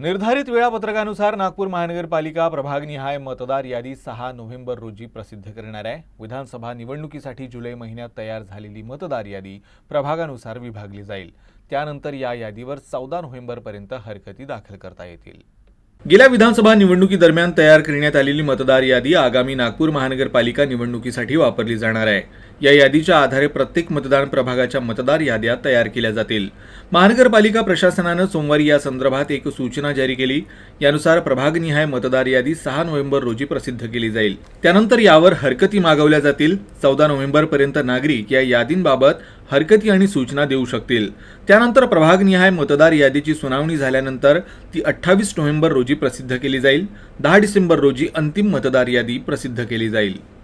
निर्धारित वेळापत्रकानुसार नागपूर महानगरपालिका प्रभागनिहाय मतदार यादी सहा नोव्हेंबर रोजी प्रसिद्ध करणार आहे. विधानसभा निवडणुकीसाठी जुलै महिन्यात तयार झालेली मतदार यादी प्रभागानुसार विभागली जाईल. त्यानंतर या यादीवर चौदा नोव्हेंबरपर्यंत हरकती दाखल करता येतील. गेल्या विधानसभा निवडणुकीदरम्यान तयार करण्यात आलेली मतदार यादी आगामी नागपूर महानगरपालिका निवडणुकीसाठी वापरली जाणार आहे. या यादीच्या आधारे प्रत्येक मतदान प्रभागाच्या मतदार याद्या तयार केल्या जातील. महानगरपालिका प्रशासनानं सोमवारी या संदर्भात एक सूचना जारी केली. यानुसार प्रभागनिहाय मतदार यादी सहा नोव्हेंबर रोजी प्रसिद्ध केली जाईल. त्यानंतर यावर हरकती मागवल्या जातील. चौदा नोव्हेंबरपर्यंत नागरिक या यादींबाबत हरकती आणि सूचना देऊ शकतील. त्यानंतर प्रभागनिहाय मतदार यादीची सुनावणी झाल्यानंतर ती अठ्ठावीस नोव्हेंबर रोजी प्रसिद्ध केली जाईल. दहा डिसेंबर रोजी अंतिम मतदार यादी प्रसिद्ध केली जाईल.